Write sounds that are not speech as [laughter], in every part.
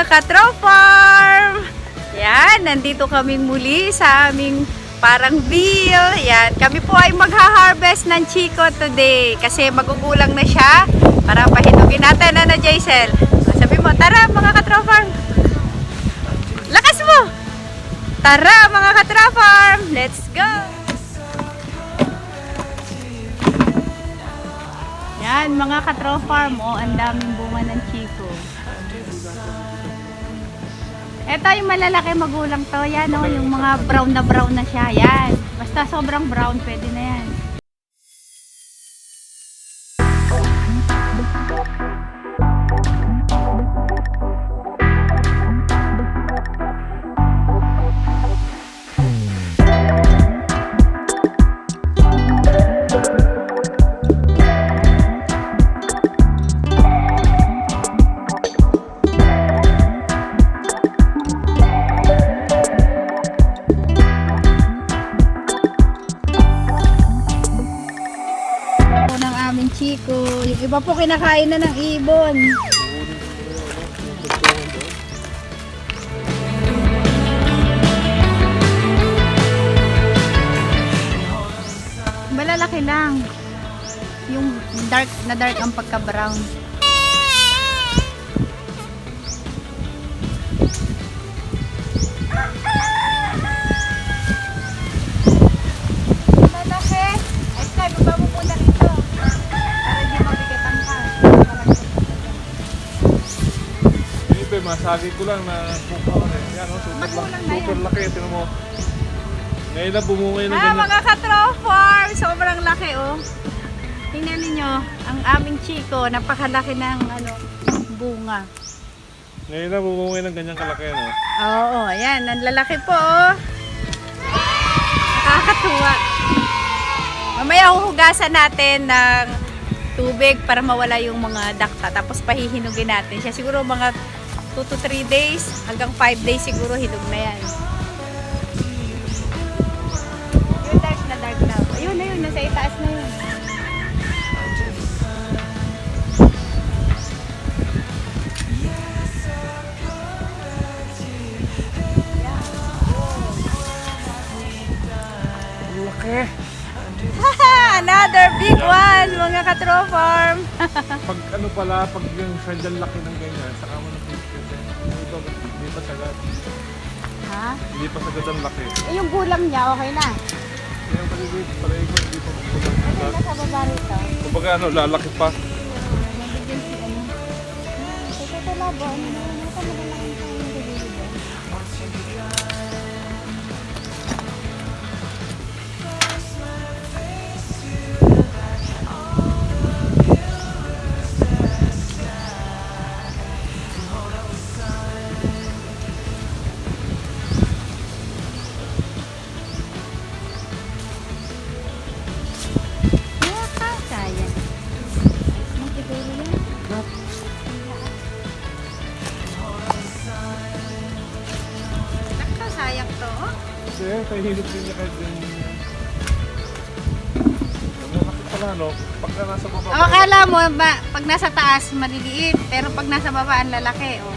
mga ka-farm! Yan, nandito kami muli sa aming parang bill. Yan, kami po ay magha-harvest ng Chico today kasi magugulang na siya para pahinugin natin. Ano, Jaisel? Sabi mo, tara mga ka-farm! Lakas mo! Tara mga ka-farm! Let's go! Yan, mga ka farm, oh, ang daming bunga ng Chico. Ito yung malalaki magulang to. Yan, oh, yung mga brown na brown na siya. Yan. Basta sobrang brown, pwede na yan. Iba po kinakain na ng ibon. Malalaki lang. Yung dark na dark ang pagka-brown. Ibe, masagi ko lang na buka na yan. Oh, super, Magulang na super yan. laki. Tingnan mo. Ngayon na bumungay na Ah, ganyan. mga ka-farm! Sobrang laki, oh. Tingnan ninyo, ang aming chiko, napakalaki ng ano, bunga. Ngayon na bumungay ng ganyang kalaki. No? Oo, ayan, ang lalaki po, oh. Nakakatuwa. Mamaya huhugasan natin ng tubig para mawala yung mga dakta. Tapos pahihinugin natin siya. Siguro mga 2 to 3 days, hanggang 5 days siguro hinog na yan. Yung dark na dark na. Ayun na yun, nasa itaas na yun. Laki. Another big one, mga ka-farm. Pag ano pala, pag yung sandal laki ng ganyan, saka pa sagad. ha? Hindi pa sagad ang laki. Eh, yung gulang niya, okay na. Kaya pala yung hindi pa magkulang Ano yung sa baba rito? Kumbaga ano, lalaki pa. Nabigyan si ano. Ito ito labo, ano sayang to. Kasi kaya hilip din niya kahit yung... Ang laki pala, no? Pagka nasa baba. Oh, akala mo, ba, pag nasa taas, maliliit. Pero pag nasa baba, ang lalaki. Oh.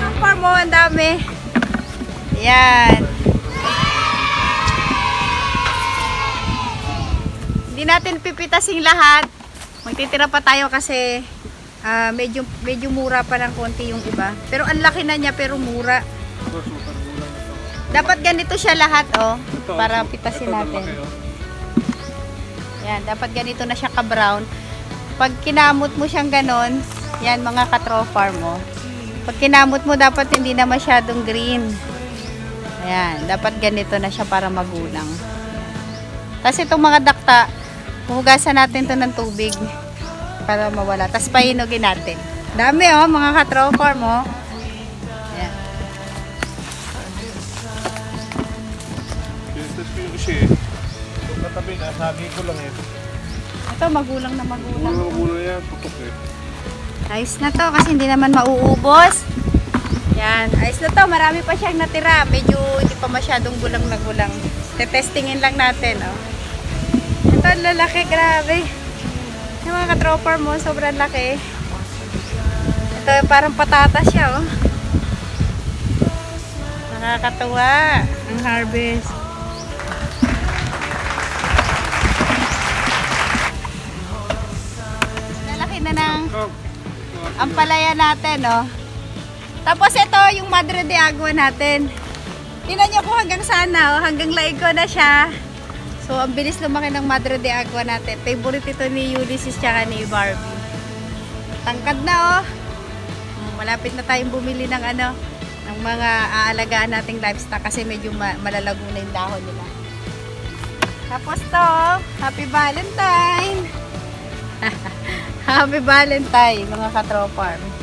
Ang farm mo, ang dami. Yan. Hindi natin pipitasing lahat. Magtitira pa tayo kasi ah, medyo medyo mura pa ng konti yung iba. Pero ang laki na niya pero mura. Ito, super gulang ito. Dapat ganito siya lahat oh Ito, para ito, pitasin ito, natin. oh. Yan, dapat ganito na siya ka-brown. Pag kinamot mo siyang ganon, yan mga ka-farm mo. Pag kinamot mo, dapat hindi na masyadong green. Ayan, dapat ganito na siya para magulang. Tapos itong mga dakta, hugasan natin to ng tubig para mawala. Tapos pahinugin natin. Dami oh, mga oh. Ayan. Tinitest ko yung isa eh. Itong katabi na, sagi ko lang eh. Ito, magulang na magulang. Mga gulo yan, tutok eh. Ayos na to kasi hindi naman mauubos. Yan, ayos na to. Marami pa siyang natira. Medyo hindi pa masyadong gulang na gulang. Tetestingin lang natin, oh. Ito, lalaki, grabe. Yung mga katropar mo, sobrang laki. Ito parang patatas siya, oh. Nakakatuwa ang harvest. Lalaki na ng ang palaya natin, oh. Tapos ito, yung Madre de Agua natin. Tingnan niyo po hanggang sana, oh. hanggang laig ko na siya. So, ang bilis lumaki ng Madre de Agua natin. Favorite ito ni Ulysses tsaka ni Barbie. Tangkad na, oh. Mm, Malapit na tayong bumili ng ano, ng mga aalagaan nating livestock kasi medyo ma- malalago na yung dahon nila. Tapos to, Happy Valentine! [laughs] Happy Valentine, mga katroparm.